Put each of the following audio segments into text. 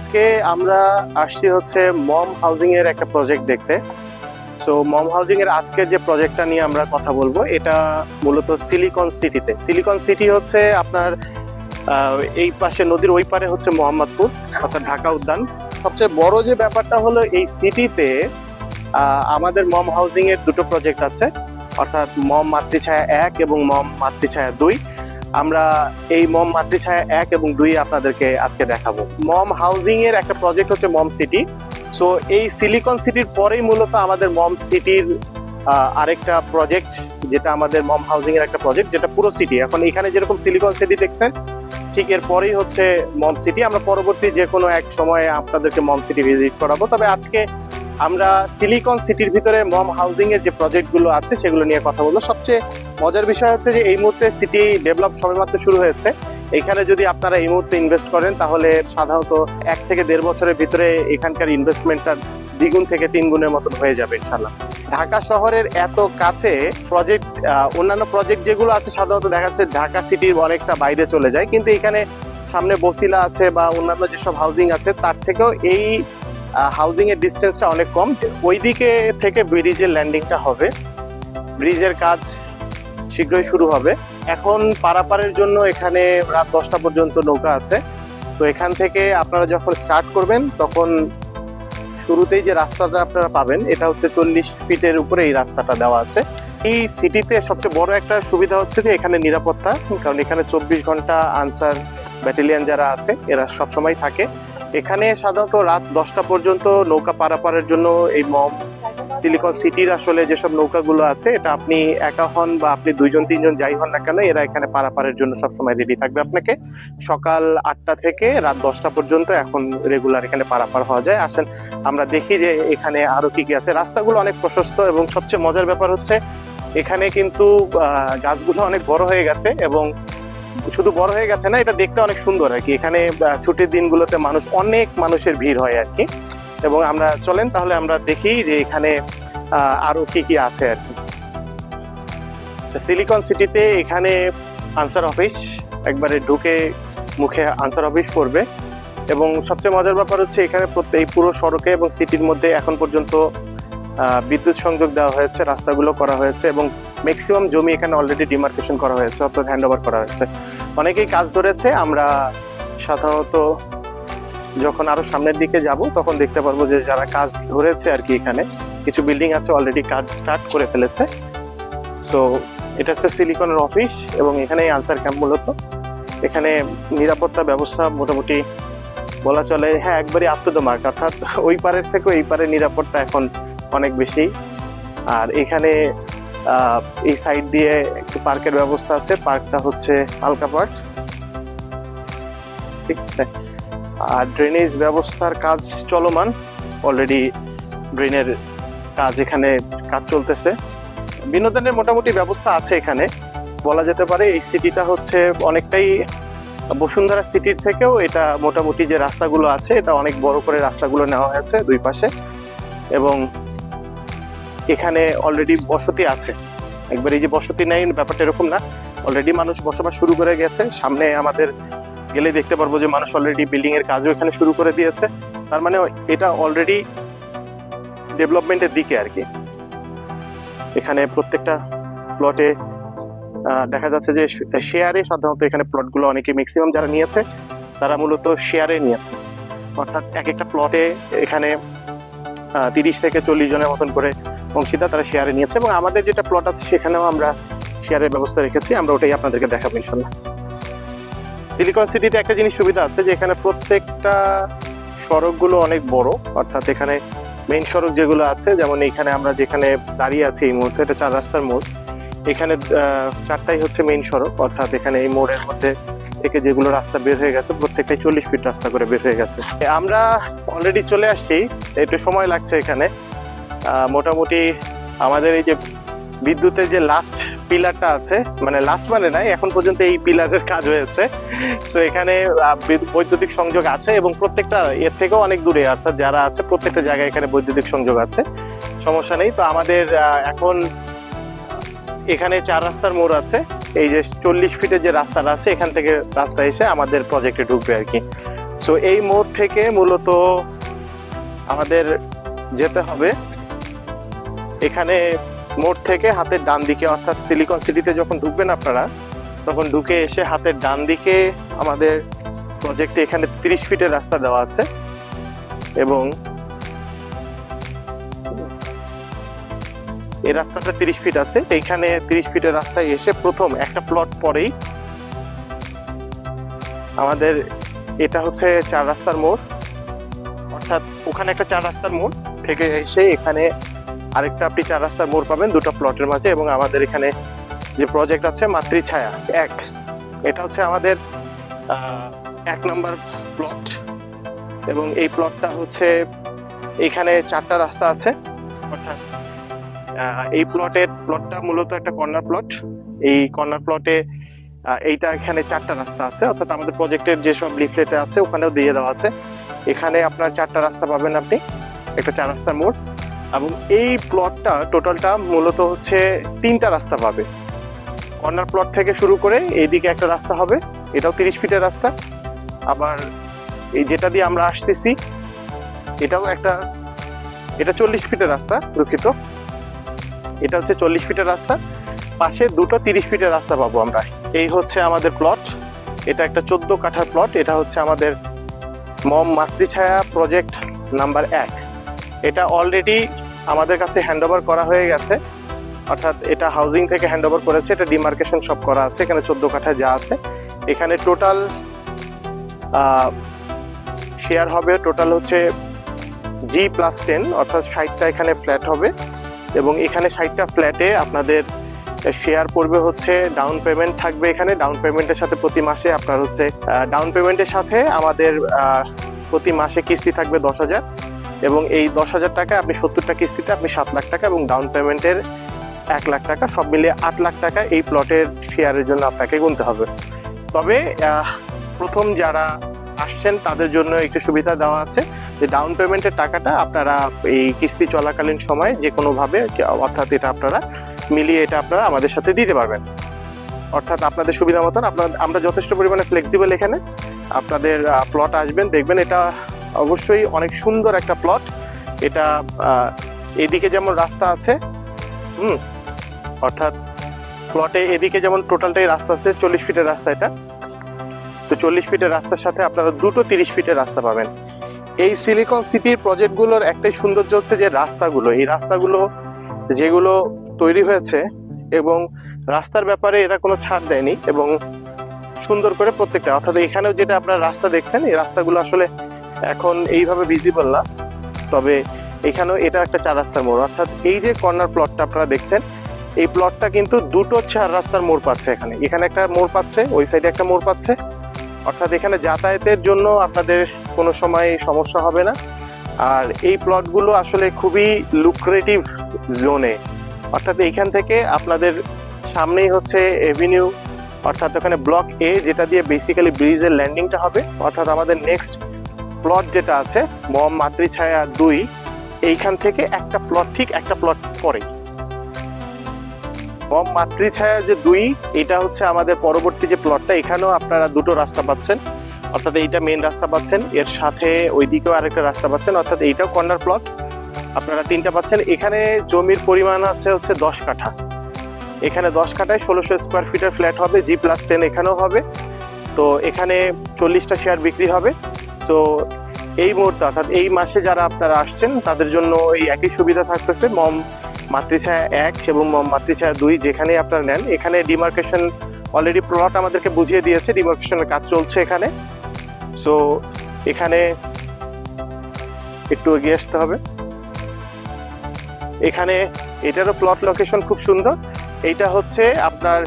আজকে আমরা আসছি হচ্ছে মম হাউজিং এর একটা প্রজেক্ট দেখতে। সো মম হাউজিং এর আজকের যে প্রজেক্টটা নিয়ে আমরা কথা বলব, এটা মূলত সিলিকন সিটিতে সিলিকন সিটি হচ্ছে আপনার এই পাশে নদীর ওই পারে হচ্ছে মোহাম্মদপুর, অর্থাৎ ঢাকা উদ্যান। সবচেয়ে বড় যে ব্যাপারটা হলো এই সিটিতে আমাদের মম হাউজিং এর দুটো প্রজেক্ট আছে, অর্থাৎ মম মাতৃছায়া এক এবং মম মাতৃছায়া দুই। আমরা এই মম মাতৃছায়া এক এবং দুই আপনাদেরকে আজকে দেখাবো। মম হাউজিং এর একটা প্রজেক্ট হচ্ছে মম সিটি সো এই সিলিকন সিটির পরেই মূলত আমাদের মম সিটির আরেকটা প্রজেক্ট যেটা আমাদের মম হাউজিং এর একটা প্রজেক্ট যেটা পুরো সিটি এখন এখানে যেরকম সিলিকন সিটি দেখছেন, ঠিক এর পরেই হচ্ছে মম সিটি আমরা পরবর্তী যে কোনো এক সময়ে আপনাদেরকে মম সিটি ভিজিট করাবো। তবে আজকে আমরা সিলিকন সিটির ভিতরে মম হাউজিং এর যে প্রজেক্টগুলো আছে, সেগুলো নিয়ে কথা বলব। সবচেয়ে মজার বিষয় হচ্ছে যে এই মুহূর্তে সিটি ডেভেলপ সবেমাত্র শুরু হয়েছে। এখানে যদি আপনারা এই মুহূর্তে ইনভেস্ট করেন, তাহলে সাধারণত এক থেকে দেড় বছরের ভিতরে এখানকার ইনভেস্টমেন্টটা দ্বিগুণ থেকে তিন গুণের মতন হয়ে যাবে ইনশাল্লাহ ঢাকা শহরের এত কাছে প্রজেক্ট অন্যান্য প্রজেক্ট যেগুলো আছে, সাধারণত দেখা যাচ্ছে ঢাকা সিটির অনেকটা বাইরে চলে যায়। কিন্তু এখানে সামনে বসিলা আছে বা অন্যান্য যেসব হাউজিং আছে, তার থেকেও এই হাউজিং এর ডিস্টেন্সটা অনেক কম। ওইদিকে থেকে ব্রিজের ল্যান্ডিংটা হবে। ব্রিজের কাজ শীঘ্রই শুরু হবে। এখন পারাপারের জন্য এখানে রাত দশটা পর্যন্ত নৌকা আছে। তো এখান থেকে আপনারা যখন স্টার্ট করবেন, তখন শুরুতেই যে রাস্তাটা আপনারা পাবেন, এটা হচ্ছে চল্লিশ ফিটের উপরে এই রাস্তাটা দেওয়া আছে। এই সিটিতে সবচেয়ে বড় একটা সুবিধা হচ্ছে যে এখানে নিরাপত্তা, কারণ এখানে চব্বিশ ঘণ্টা আনসার ব্যাটালিয়ান যারা আছে, এরা সবসময় থাকে। এখানে সাধারণত রাত দশটা পর্যন্ত নৌকা পারাপারের জন্য এই মম সিলিকন সিটির আসলে যেসব নৌকাগুলো আছে, এটা আপনি একা হন বা আপনি দুইজন, তিনজন যাই হন না কেন, এরা এখানে পারাপারের জন্য সবসময় রেডি থাকবে আপনাকে। সকাল আটটা থেকে রাত দশটা পর্যন্ত এখন রেগুলার এখানে পারাপার হওয়া যায়। আসেন, আমরা দেখি যে এখানে আরও কি কি আছে। রাস্তাগুলো অনেক প্রশস্ত এবং সবচেয়ে মজার ব্যাপার হচ্ছে এখানে কিন্তু গাছগুলো অনেক বড় হয়ে গেছে এবং শুধু বড় হয়ে গেছে না, এটা দেখতে অনেক সুন্দর আর কি। এখানে ছুটির দিনগুলোতে মানুষ, অনেক মানুষের ভিড় হয় আর কি। এবং আমরা, চলেন তাহলে আমরা দেখি যে এখানে আরও কি কি আছে আর কি। সিলিকন সিটিতে এখানে আনসার অফিস একবারে ঢুকে মুখে আনসার অফিস পড়বে। এবং সবচেয়ে মজার ব্যাপার হচ্ছে এখানে প্রত্যেক পুরো সড়কে এবং সিটির মধ্যে এখন পর্যন্ত বিদ্যুৎ সংযোগ দেওয়া হয়েছে, রাস্তাগুলো করা হয়েছে এবং ম্যাক্সিমাম জমি এখানে অলরেডি ডিমার্কেশন করা হয়েছে, অর্থাৎ হ্যান্ড ওভার করা হয়েছে। অনেকেই কাজ ধরেছে, আমরা সাধারণত যখন আরও সামনের দিকে যাব, তখন দেখতে পারব যে যারা কাজ ধরেছে আর কি এখানে, কিছু বিল্ডিং আছে অলরেডি কাজ স্টার্ট করে ফেলেছে। সো এটা হচ্ছে সিলিকনের অফিস এবং এখানে আনসার ক্যাম্প মূলত। এখানে নিরাপত্তা ব্যবস্থা মোটামুটি বলা চলে হ্যাঁ একবারই আপ টু দ্য মার্ক অর্থাৎ ওই পারের থেকে এই পারে নিরাপত্তা এখন অনেক বেশি। আর এখানে এই সাইড দিয়ে একটু পার্কের ব্যবস্থা আছে। পার্কটা হচ্ছে হালকা পার্ক ঠিক আছে? আর ড্রেনেজ ব্যবস্থার কাজ চলমান। অলরেডি ড্রেনের কাজ এখানে কাজ চলতেছে। বিনোদনের মোটামুটি ব্যবস্থা আছে এখানে। বলা যেতে পারে এই সিটিটা হচ্ছে অনেকটাই বসুন্ধরা সিটির থেকেও এটা মোটামুটি যে রাস্তাগুলো আছে, এটা অনেক বড় করে রাস্তাগুলো নেওয়া হয়েছে দুই পাশে। এবং এখানে অলরেডি বসতি আছে। একবার এই যে বসতি নেই, ব্যাপারটা এরকম না। অলরেডি মানুষ বসবাস শুরু করে গেছে। সামনে আমাদের গেলে দেখতে পারব যে মানুষ অলরেডি বিল্ডিং এর কাজও এখানে শুরু করে দিয়েছে। তার মানে এটা অলরেডি ডেভেলপমেন্টের দিকে আর কি এখানে প্রত্যেকটা প্লটে দেখা যাচ্ছে যে শেয়ারে সাধারণত এখানে প্লটগুলো অনেকে ম্যাক্সিমাম যারা নিয়েছে, তারা মূলত শেয়ারে নিয়েছে। অর্থাৎ এক একটা প্লটে এখানে তিরিশ থেকে চল্লিশ জনের মতন করে অংশীদার, তারা শেয়ারে নিয়েছে এবং আমাদের যেটা প্লট আছে সেখানেও আমরা শেয়ারের ব্যবস্থা রেখেছি, আমরা ওটাই আপনাদেরকে দেখাবো ইনশাল্লাহ সিলিকন সিটিতে একটা জিনিস সুবিধা আছে যে এখানে প্রত্যেকটা সড়কগুলো অনেক বড়, অর্থাৎ এখানে মেইন সড়ক যেগুলো আছে, যেমন এখানে আমরা যেখানে দাঁড়িয়ে আছি এই মুহূর্তে, এটা চার রাস্তার মোড়। এখানে চারটাই হচ্ছে মেইন সড়ক, অর্থাৎ এখানে এই মোড়ের মধ্যে থেকে যেগুলো রাস্তা বের হয়ে গেছে, প্রত্যেকটাই চল্লিশ ফিট রাস্তা করে বের হয়ে গেছে। আমরা অলরেডি চলে আসছি, একটু সময় লাগছে এখানে। মোটামুটি আমাদের এই যে বিদ্যুতের যে লাস্ট পিলারটা আছে মানে লাস্ট মানে নাই, এখন পর্যন্ত এই পিলারের কাজ হয়েছে। তো এখানে বৈদ্যুতিক সংযোগ আছে এবং প্রত্যেকটা এর থেকেও অনেক দূরে, অর্থাৎ যারা আছে প্রত্যেকটা জায়গায় এখানে বৈদ্যুতিক সংযোগ আছে। সমস্যা নেই। তো আমাদের এখন এখানে চার রাস্তার মোড় আছে। এই যে চল্লিশ ফিটের যে রাস্তাটা আছে, এখান থেকে রাস্তা এসে আমাদের প্রজেক্টে ঢুকবে আর কি। সো এই মোড় থেকে মূলত আমাদের যেতে হবে এখানে মোড় থেকে হাতের ডান দিকে, অর্থাৎ সিলিকন সিটিতে যখন ঢুকবেন আপনারা, তখন ঢুকে এসে হাতের ডান দিকে আমাদের প্রজেক্টে এখানে তিরিশ ফিটের রাস্তা দেওয়া আছে এবং এই রাস্তাটা তিরিশ ফিট আছে। এইখানে তিরিশ ফিটের রাস্তায় এসে প্রথম একটা প্লট পরেই আমাদের এটা হচ্ছে চার রাস্তার মোড়। অর্থাৎ ওখানে একটা চার রাস্তার মোড় থেকে এসে এখানে আরেকটা আপনি চার রাস্তার মোড় পাবেন দুটো প্লটের মাঝে এবং আমাদের এখানে যে প্রজেক্ট আছে, মাতৃছায়া, এক। এটা হচ্ছে আমাদের এক নম্বর প্লট এবং এই প্লটটা হচ্ছে এখানে চারটা রাস্তা আছে। অর্থাৎ এই প্লটের প্লটটা মূলত একটা কর্নার প্লট এই কর্নার প্লটে এইটা এখানে চারটা রাস্তা আছে। অর্থাৎ আমাদের প্রজেক্টের যেসব লিফলেটে আছে, ওখানেও দিয়ে দেওয়া আছে। এখানে আপনার চারটা রাস্তা পাবেন আপনি। একটা চার রাস্তার মোড়। এবং এই প্লটটা টোটালটা মূলত হচ্ছে তিনটা রাস্তা পাবে। কর্নার প্লট থেকে শুরু করে এইদিকে একটা রাস্তা হবে, এটাও তিরিশ ফিটের রাস্তা। আবার এই যেটা দিয়ে আমরা আসতেছি, এটাও একটা, এটা চল্লিশ ফিটের রাস্তা দুঃখিত। এটা হচ্ছে চল্লিশ ফিটের রাস্তা, পাশে দুটো তিরিশ ফিটের রাস্তা পাবো আমরা। এই হচ্ছে আমাদের প্লট এটা একটা চোদ্দ কাঠার প্লট এটা হচ্ছে আমাদের মম মাতৃছায়া প্রজেক্ট নাম্বার এক। এটা অলরেডি আমাদের কাছে হ্যান্ড করা হয়ে গেছে। অর্থাৎ এটা হাউজিং থেকে হ্যান্ড করেছে, এটা ডিমার্কেশন সব করা আছে, এখানে চোদ্দ কাঠা যা আছে। এখানে টোটাল শেয়ার হবে টোটাল হচ্ছে জি প্লাস টেন অর্থাৎ ষাটটা এখানে ফ্ল্যাট হবে। এবং এখানে ষাটটা ফ্ল্যাটে আপনাদের শেয়ার পড়বে হচ্ছে ডাউন পেমেন্ট থাকবে এখানে। ডাউন পেমেন্টের সাথে প্রতি মাসে আপনার হচ্ছে ডাউন পেমেন্টের সাথে আমাদের প্রতি মাসে কিস্তি থাকবে দশ হাজার। এবং এই দশ হাজার টাকা আপনি সত্তরটা কিস্তিতে আপনি সাত লাখ টাকা এবং ডাউন পেমেন্টের এক লাখ টাকা, সব মিলিয়ে আট লাখ টাকা এই প্লটের শেয়ারের জন্য আপনাকে গুনতে হবে। তবে প্রথম যারা আসছেন তাদের জন্য একটু সুবিধা দেওয়া আছে যে ডাউন পেমেন্টের টাকাটা আপনারা এই কিস্তি চলাকালীন সময় যে কোনোভাবে অর্থাৎ এটা আপনারা মিলিয়ে এটা আপনারা আমাদের সাথে দিতে পারবেন। অর্থাৎ আপনাদের সুবিধা মতন, আপনার, আমরা যথেষ্ট পরিমাণে ফ্লেক্সিবল এখানে। আপনাদের প্লট আসবেন, দেখবেন এটা অবশ্যই অনেক সুন্দর একটা প্লট এটা এদিকে যেমন রাস্তা আছে, হুম, অর্থাৎ প্লটে এদিকে যেমন টোটালটাই রাস্তা আছে, চল্লিশ ফিটের রাস্তা এটা। তো চল্লিশ ফিটের রাস্তার সাথে আপনারা দুটো তিরিশ ফিটের রাস্তা পাবেন। এই সিলিকন সিটির প্রজেক্টগুলোর একটাই সৌন্দর্য হচ্ছে যে রাস্তাগুলো। এই রাস্তাগুলো যেগুলো তৈরি হয়েছে এবং রাস্তার ব্যাপারে এরা কোনো ছাড় দেয়নি এবং সুন্দর করে প্রত্যেকটা, অর্থাৎ এখানেও যেটা আপনারা রাস্তা দেখছেন, এই রাস্তাগুলো আসলে এখন এইভাবে ভিজিবল না, তবে এখানেও এটা একটা চার রাস্তার মোড়। অর্থাৎ এই যে কর্নার প্লটটা আপনারা দেখছেন, এই প্লটটা কিন্তু দুটো চার রাস্তার মোড় পাচ্ছে এখানে। এখানে একটা মোড় পাচ্ছে, ওই সাইডে একটা মোড় পাচ্ছে। অর্থাৎ এখানে যাতায়াতের জন্য আপনাদের কোনো সময় সমস্যা হবে না। আর এই প্লটগুলো আসলে খুবই লুক্রেটিভ জোনে অর্থাৎ এইখান থেকে আপনাদের সামনেই হচ্ছে এভিনিউ অর্থাৎ ওখানে ব্লক এ যেটা দিয়ে বেসিক্যালি ব্রিজের ল্যান্ডিংটা হবে। অর্থাৎ আমাদের নেক্সট প্লট যেটা আছে, মম, মাতৃছায়া দুই, এইখান থেকে একটা প্লট ঠিক একটা প্লট পরেই। মম, মাতৃছায়া যে দুই, এটা হচ্ছে আমাদের পরবর্তী যে প্লটটা এখানেও আপনারা দুটো রাস্তা পাচ্ছেন। অর্থাৎ এইটা মেন রাস্তা পাচ্ছেন, এর সাথে ওইদিকেও আরেকটা রাস্তা পাচ্ছেন, অর্থাৎ এইটাও কর্নার প্লট আপনারা তিনটা পাচ্ছেন। এখানে জমির পরিমাণ আছে হচ্ছে দশ কাঠা। এখানে দশ কাঠায় ষোলোশো স্কোয়ার ফিটের ফ্ল্যাট হবে জি প্লাস টেন এখানেও হবে। তো এখানে চল্লিশটা শেয়ার বিক্রি হবে। তো এই মুহূর্তে, অর্থাৎ এই মাসে যারা আপনারা আসছেন, তাদের জন্য এই একই সুবিধা থাকতেছে, মম মাতৃছায়া এক এবং মম মাতৃছায়া দুই যেখানেই আপনারা নেন। এখানে ডিমার্কেশন অলরেডি প্লট আমাদেরকে বুঝিয়ে দিয়েছে ডিমার্কেশনের কাজ চলছে এখানে। সো এখানে একটু এগিয়ে আসতে হবে। এখানে এটারও প্লট লোকেশন খুব সুন্দর। এইটা হচ্ছে আপনার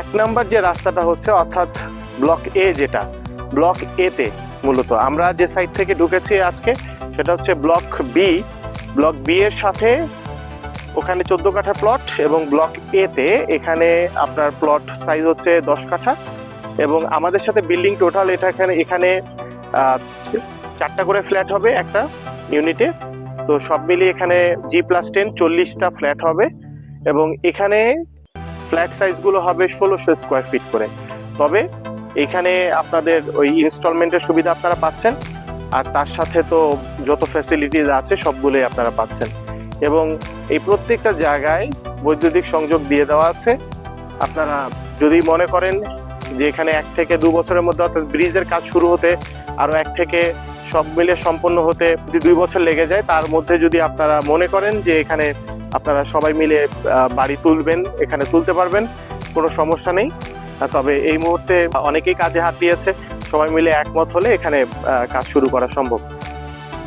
এক নাম্বার যে রাস্তাটা হচ্ছে, অর্থাৎ ব্লক এ যেটা ব্লক এ তে মূলত। আমরা যে সাইড থেকে ঢুকেছি আজকে, সেটা হচ্ছে ব্লক বি ব্লক বি এর সাথে ওখানে চোদ্দ কাঠা প্লট এবং ব্লক এ তে এখানে আপনার প্লট সাইজ হচ্ছে দশ কাঠা এবং আমাদের সাথে বিল্ডিং টোটাল এটা এখানে এখানে চারটা করে ফ্ল্যাট হবে একটা ইউনিটে তো সব মিলিয়ে এখানে জি প্লাস টেন চল্লিশটা ফ্ল্যাট হবে এবং এখানে ফ্ল্যাট সাইজগুলো হবে ষোলোশো স্কোয়ার ফিট করে। তবে এখানে আপনাদের ওই ইনস্টলমেন্টের সুবিধা আপনারা পাচ্ছেন, আর তার সাথে তো যত ফ্যাসিলিটিস আছে সবগুলোই আপনারা পাচ্ছেন। এবং এই প্রত্যেকটা জায়গায় বৈদ্যুতিক সংযোগ দিয়ে দেওয়া আছে। আপনারা যদি মনে করেন যে এখানে এক থেকে দু বছরের মধ্যে অর্থাৎ ব্রিজের কাজ শুরু হতে আরও এক থেকে সব মিলে সম্পন্ন হতে যদি দুই বছর লেগে যায়, তার মধ্যে যদি আপনারা মনে করেন যে এখানে আপনারা সবাই মিলে বাড়ি তুলবেন, এখানে তুলতে পারবেন, কোনো সমস্যা নেই। তবে এই মুহূর্তে অনেকেই কাজে হাত দিয়েছে। সবাই মিলে একমত হলে এখানে কাজ শুরু করা সম্ভব।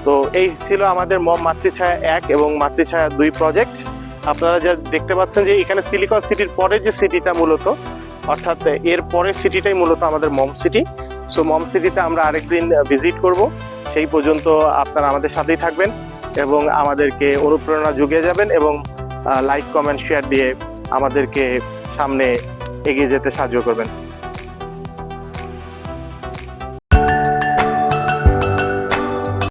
তো এই ছিল আমাদের মম মাতৃছায়া এক এবং মাতৃছায়া দুই প্রজেক্ট আপনারা যা দেখতে পাচ্ছেন যে এখানে সিলিকন সিটির পরে যে সিটিটা মূলত, অর্থাৎ এর পরের সিটিটাই মূলত আমাদের মম সিটি সো মম সিটিতে আমরা আরেকদিন ভিজিট করব। সেই পর্যন্ত আপনারা আমাদের সাথেই থাকবেন এবং আমাদেরকে অনুপ্রেরণা জুগিয়ে যাবেন এবং লাইক কমেন্ট শেয়ার দিয়ে আমাদেরকে সামনে এগিয়ে যেতে সাহায্য করবেন।